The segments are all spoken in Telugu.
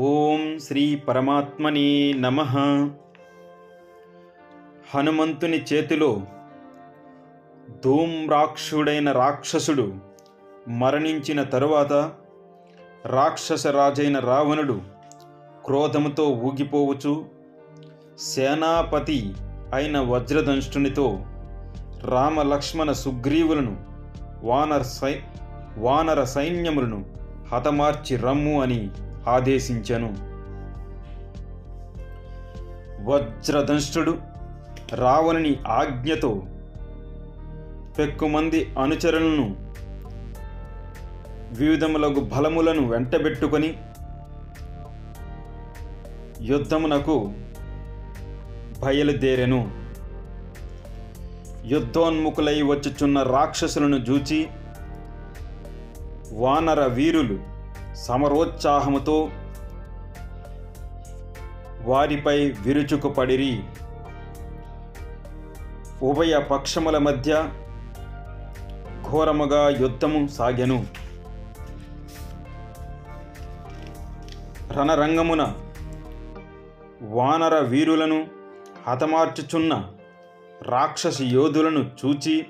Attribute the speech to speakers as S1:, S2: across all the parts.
S1: ఓం శ్రీ పరమాత్మని నమ. హనుమంతుని చేతిలో ధూమ్రాక్షుడైన రాక్షసుడు మరణించిన తరువాత రాక్షసరాజైన రావణుడు క్రోధముతో ఊగిపోవచ్చు. సేనాపతి అయిన వజ్రదంష్టునితో రామలక్ష్మణ సుగ్రీవులను వానర సై వానర సైన్యములను హతమార్చి రమ్ము అని ఆదేశించెను. వజ్రదంష్టుడు రావణుని ఆజ్ఞతో పెక్కుమంది అనుచరులను వివిధములకు బలములను వెంటబెట్టుకొని యుద్ధమునకు బయలుదేరెను. యుద్ధోన్ముఖులై వచ్చుచున్న రాక్షసులను జూచి వానర వీరులు సమరోత్సాహముతో వారిపై విరుచుకుపడిరి. ఉభయ పక్షముల మధ్య ఘోరముగా యుద్ధము సాగెను. రణరంగమున వానర వీరులను హతమార్చుచున్న రాక్షసి యోధులను చూచి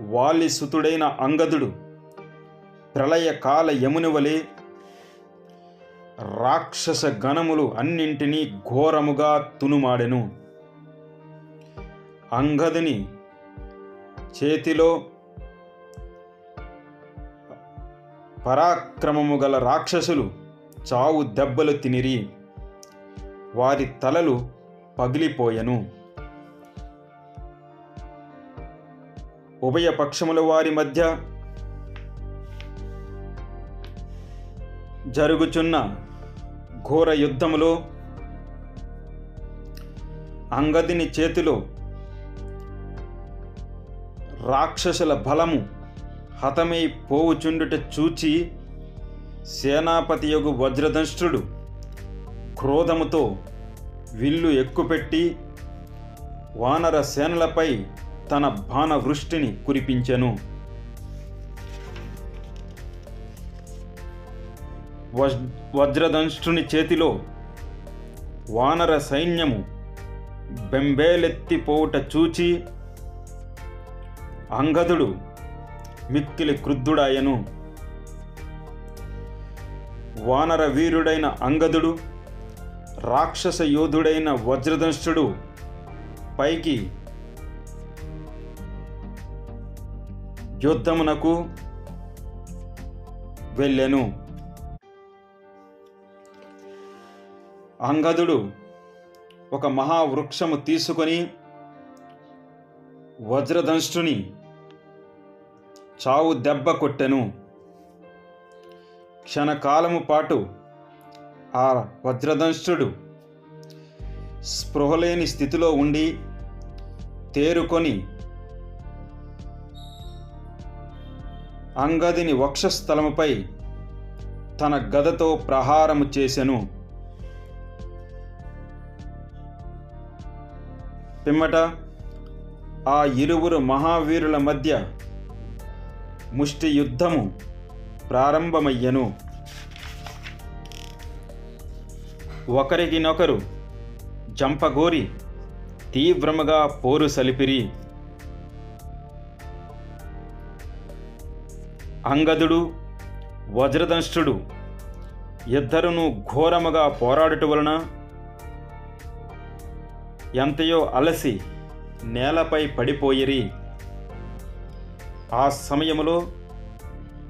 S1: వాలి సుతుడైన అంగదుడు ప్రళయకాల యముని వలె రాక్షస గణములు అన్నింటినీ ఘోరముగా తునుమాడెను. అంగదుని చేతిలో పరాక్రమము గల రాక్షసులు చావు దెబ్బలు తినిరి వారి తలలు పగిలిపోయెను. ఉభయ పక్షముల వారి మధ్య జరుగుచున్న ఘోర యుద్ధములో అంగదిని చేతిలో రాక్షసుల బలము హతమై పోవుచుండుట చూచి సేనాపతి యొగు వజ్రదంష్ట్రుడు క్రోధముతో విల్లు ఎక్కుపెట్టి వానర సేనలపై తన బాణవృష్టిని కురిపించెను. వజ్ వజ్రదంష్ట్రుని చేతిలో వానర సైన్యము బెంబేలెత్తిపోవుట చూచి అంగదుడు మిక్కిలి క్రుద్ధుడాయను. వానర వీరుడైన అంగదుడు రాక్షస యోధుడైన వజ్రదంష్టుడు పైకి యుద్ధమునకు వెళ్ళెను. అంగదుడు ఒక మహావృక్షము తీసుకొని వజ్రదంష్టుని చావు దెబ్బ కొట్టెను. క్షణకాలము పాటు ఆ వజ్రదంష్టుడు స్పృహలేని స్థితిలో ఉండి తేరుకొని అంగదిని వక్షస్థలముపై తన గదతో ప్రహారము చేసెను. పిమ్మట ఆ ఇరువురు మహావీరుల మధ్య ముష్టి యుద్ధము ప్రారంభమయ్యను. ఒకరికినొకరు జంపగోరి తీవ్రముగా పోరు సలిపిరి. అంగదుడు వజ్రదంష్టుడు ఇద్దరును ఘోరముగా పోరాడుట వలన ఎంతయో అలసి నేలపై పడిపోయిరి. ఆ సమయంలో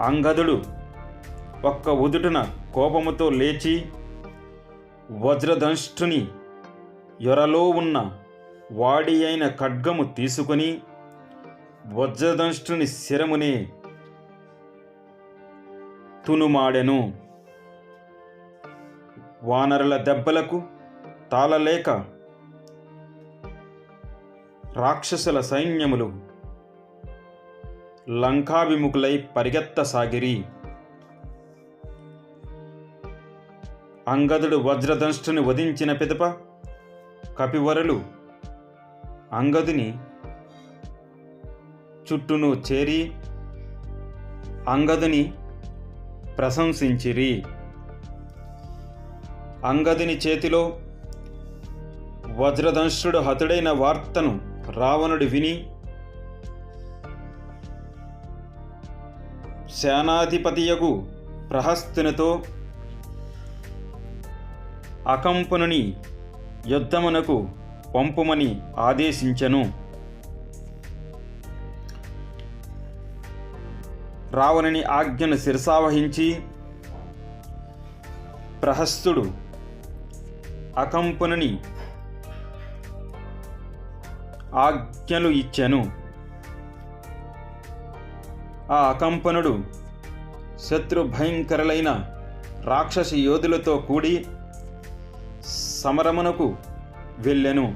S1: అంగదుడు ఒక్క ఉదుటున కోపముతో లేచి వజ్రదంష్టుని యొరలో ఉన్న వాడి అయిన ఖడ్గము తీసుకొని వజ్రదంష్టుని శిరమునే తునుమాడెను. వానరుల దెబ్బలకు తాళలేక రాక్షసుల సైన్యములు లంకాభిముఖులై పరిగెత్తసాగిరి అంగదుడు వజ్రదంష్టుని వధించిన పిదప కపివరులు అంగదుని చుట్టూను చేరి అంగదుని ప్రశంసించిరి. అంగదిని చేతిలో వజ్రదంశుడు హతుడైన వార్తను రావణుడు విని సేనాధిపతియగు ప్రహస్తునితో అకంపునుని యుద్ధమునకు పంపుమని ఆదేశించెను. రావణుని ఆజ్ఞను శిరసావహించి ప్రహస్తుడు అకంపునుని ఆజ్ఞలు ఇచ్చెను. ఆ అకంపనుడు శత్రు భయంకరులైన రాక్షసి యోధులతో కూడి సమరమునకు వెళ్ళెను.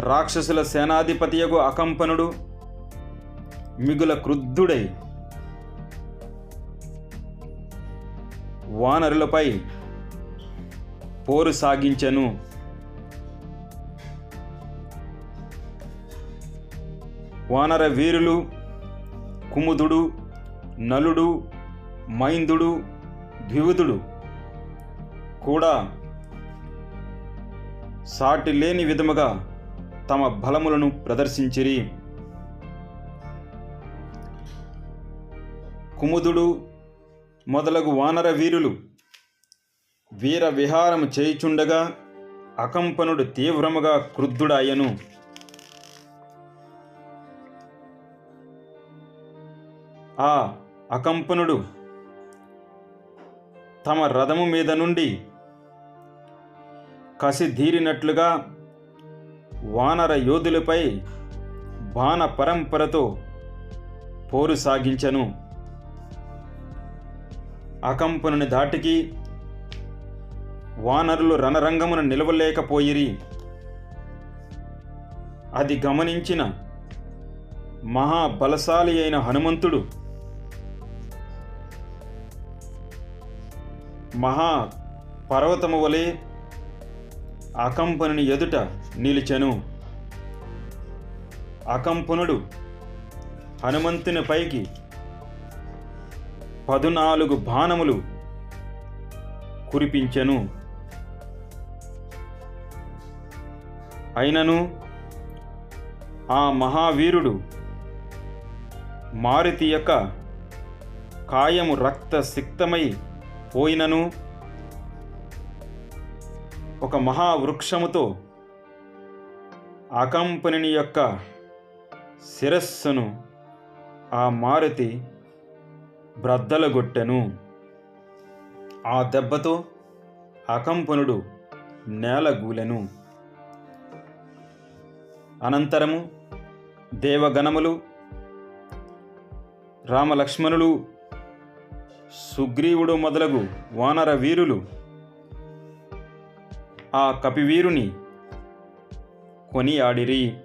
S1: రాక్షసుల సేనాధిపతియగు అకంపనుడు మిగుల క్రుద్ధుడై వానరులపై పోరు సాగించెను. వానర వీరులు కుముదుడు నలుడు మైందుడు ద్వివుదుడు కూడా సాటి లేని విధముగా తమ బలములను ప్రదర్శించిరి. కుముదుడు మొదలగు వానర వీరులు వీర విహారము చేయుచుండగా అకంపనుడు తీవ్రముగా క్రుద్ధుడాయను ఆ అకంపనుడు తమ రథము మీద నుండి కసిధీరినట్లుగా వానర యోధులపై బాణ పరంపరతో పోరు సాగించెను. అకంపనుని దాటికి వానరులు రణరంగమున నిలవలేకపోయిరి. అది గమనించిన మహాబలశాలి అయిన హనుమంతుడు మహా పర్వతము వలె అకంపనుని ఎదుట నిలిచెను. అకంపనుడు హనుమంతుని పైకి పదునాలుగు బాణములు కురిపించెను. అయినను ఆ మహావీరుడు మారుతి యొక్క కాయము రక్త సిక్తమై పోయినను ఒక మహావృక్షముతో అకంపనిని యొక్క శిరస్సును ఆ మారుతి బ్రద్దలగొట్టెను. ఆ దెబ్బతో అకంపనుడు నేలగూలెను. అనంతరము దేవగణములు రామలక్ష్మణులు సుగ్రీవుడు మొదలగు వానర వీరులు ఆ కపివీరుని కొనియాడిరి.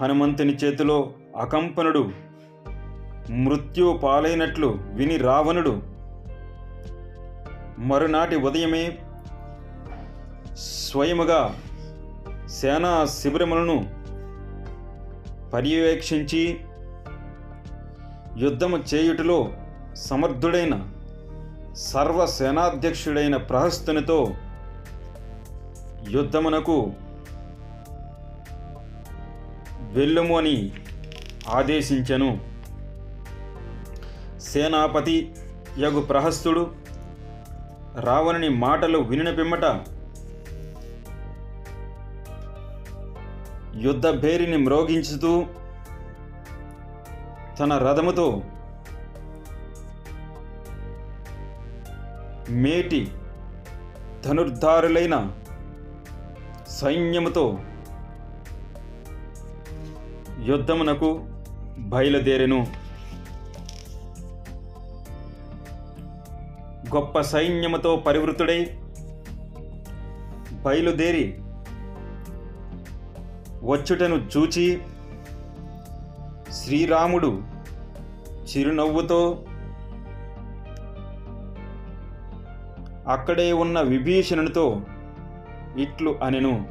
S1: హనుమంతుని చేతిలో అకంపనుడు మృత్యు పాలైనట్లు విని రావణుడు మరునాటి ఉదయమే స్వయముగా సేనా శిబిరములను పర్యవేక్షించి యుద్ధము చేయుటలో సమర్థుడైన సర్వసేనాధ్యక్షుడైన ప్రహస్తునితో యుద్ధమునకు వెళ్ళుము అని ఆదేశించెను. సేనాపతి యగు ప్రహస్తుడు రావణుని మాటలు వినిన పిమ్మట యుద్ధ భేరిని మ్రోగించుతూ తన రథముతో మేటి ధనుర్ధారులైన సైన్యముతో యుద్ధమునకు బయలుదేరెను. గొప్ప సైన్యముతో పరివృతుడై బయలుదేరి వచ్చుటను చూచి శ్రీరాముడు చిరునవ్వుతో అక్కడే ఉన్న విభీషణునితో ఇట్లు అనెను.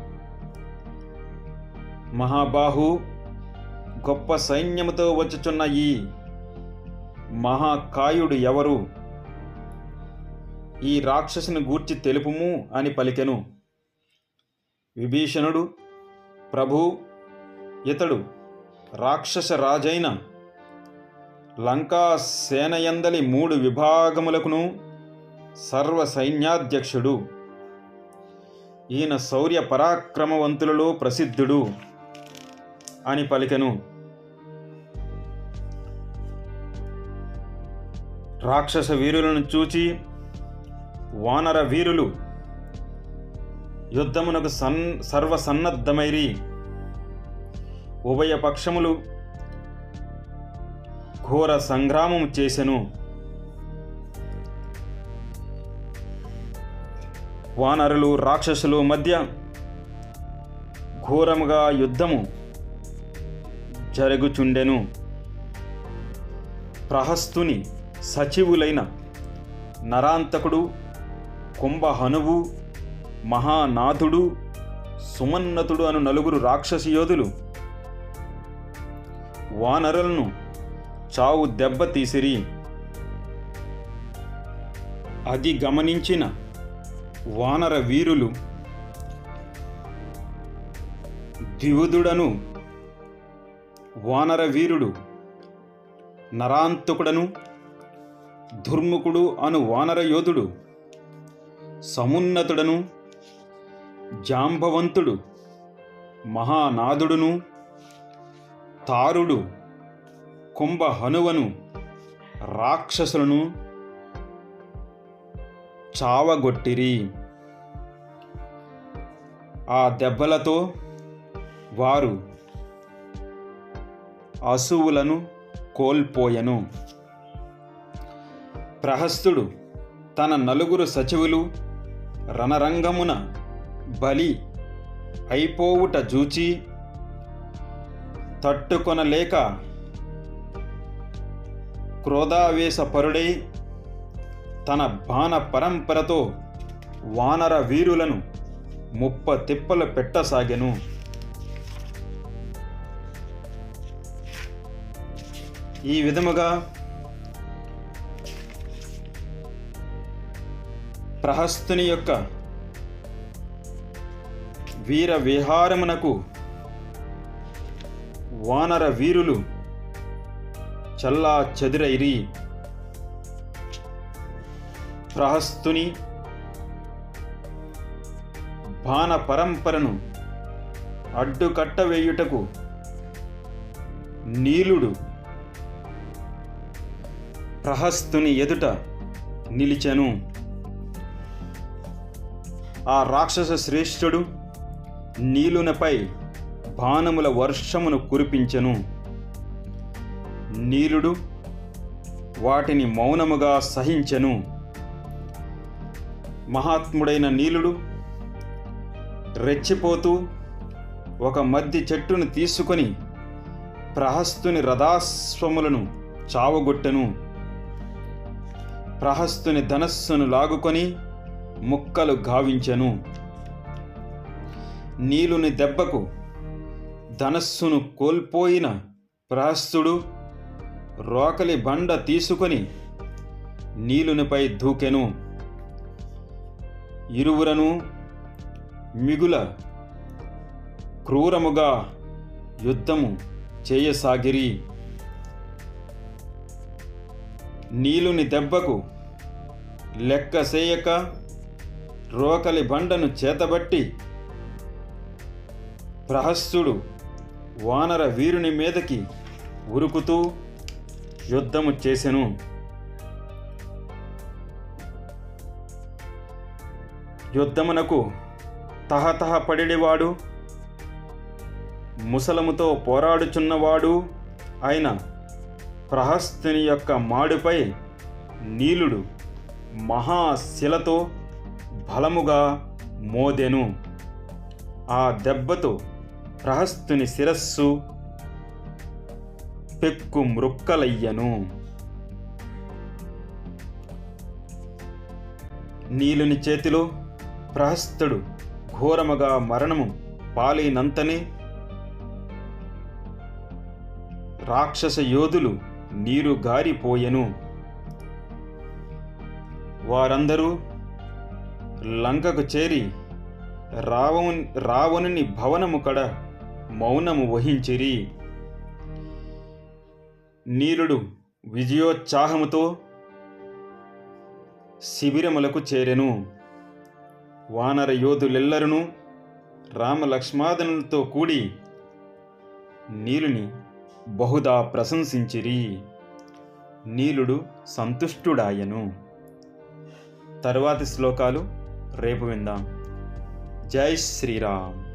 S1: మహాబాహు గొప్ప సైన్యముతో వచ్చుచున్న ఈ మహాకాయుడు ఎవరు? ఈ రాక్షసుని గూర్చి తెలుపుము అని పలికెను. విభీషణుడు ప్రభు ఇతడు రాక్షస రాజైన లంకా సేనయందలి మూడు విభాగములకును సర్వ సైన్యాధ్యక్షుడు. ఈయన శౌర్య పరాక్రమవంతులలో ప్రసిద్ధుడు అని పలికెను. రాక్షస వీరులను చూచి వానర వీరులు యుద్ధమునకు సన్ సర్వసన్నద్ధమైరి. ఉభయ పక్షములు ఘోర సంగ్రామం చేసెను. వానరులు రాక్షసులు మధ్య ఘోరముగా యుద్ధము జరుగుచుండెను. ప్రహస్తుని సచివులైన నరాంతకుడు కుంభహనువు మహానాథుడు సుమన్నతుడు అను నలుగురు రాక్షసి యోధులు వానరులను చావు దెబ్బ తీసిరి. అది గమనించిన వానర వీరులు ద్వివుదుడను వానర వీరుడు నరాంతకుడను దుర్ముఖుడు అను వానర యోధుడు సమున్నతుడను జాంబవంతుడు మహానాదుడును తారుడు కుంభహనువను రాక్షసులను చావగొట్టిరి. ఆ దెబ్బలతో వారు అసువులను కోల్పోయెను. ప్రహస్తుడు తన నలుగురు సచివులు రణరంగమున బలి అయిపోవుట జూచి తట్టుకొనలేక క్రోధావేశపరుడై తన బాణ పరంపరతో వానర వీరులను ముప్ప తిప్పలు పెట్టసాగెను. ఈ విధముగా ప్రహస్తుని యొక్క వీర విహారమునకు వానర వీరులు చల్లా చదురైరి. ప్రహస్తుని బాణ పరంపరను అడ్డుకట్టవేయుటకు నీలుడు. ప్రహస్తుని ఎదుట నిలిచెను. ఆ రాక్షస శ్రేష్ఠుడు నీలునపై బాణముల వర్షమును కురిపించెను. నీలుడు వాటిని మౌనముగా సహించెను. మహాత్ముడైన నీలుడు రెచ్చిపోతూ ఒక మద్ది చెట్టును తీసుకొని ప్రహస్తుని రథాస్వములను చావగొట్టెను. ప్రహస్తుని ధనస్సును లాగుకొని ముక్కలు గావించెను. నీలుని దెబ్బకు ధనస్సును కోల్పోయిన ప్రాస్తుడు రోకలి బండ తీసుకొని నీలునిపై దూకెను. ఇరువురను మిగుల క్రూరముగా యుద్ధము చేయసాగిరి. నీలుని దెబ్బకు లెక్క చేయక రోకలి బండను చేతబట్టి ప్రహస్తుడు వానర వీరుని మీదకి ఉరుకుతూ యుద్ధము చేసెను. యుద్ధమునకు తహతహ పడివాడు ముసలముతో పోరాడుచున్నవాడు అయిన ప్రహస్తుని యొక్క మాడుపై నీలుడు మహాశిలతో బలముగా మోదెను. ఆ దెబ్బతో ప్రహస్తుని శిరస్సు పెక్కు మృక్కలయ్యను. నీలుని చేతిలో ప్రహస్తుడు ఘోరముగా మరణము పాలైనంతనే రాక్షస యోధులు నీరు గారిపోయెను. వారందరూ లంకకు చేరి రావణు రావణుని భవనము కడ మౌనము వహించిరి. నీలుడు విజయోత్సాహముతో శిబిరములకు చేరెను. వానర యోధులెల్లరూ రామలక్ష్మాదనులతో కూడి నీలుని బహుదా ప్రశంసించిరి. నీలుడు సంతుష్టుడాయను. తరువాతి శ్లోకాలు రేపు విందాం. జై శ్రీరామ్.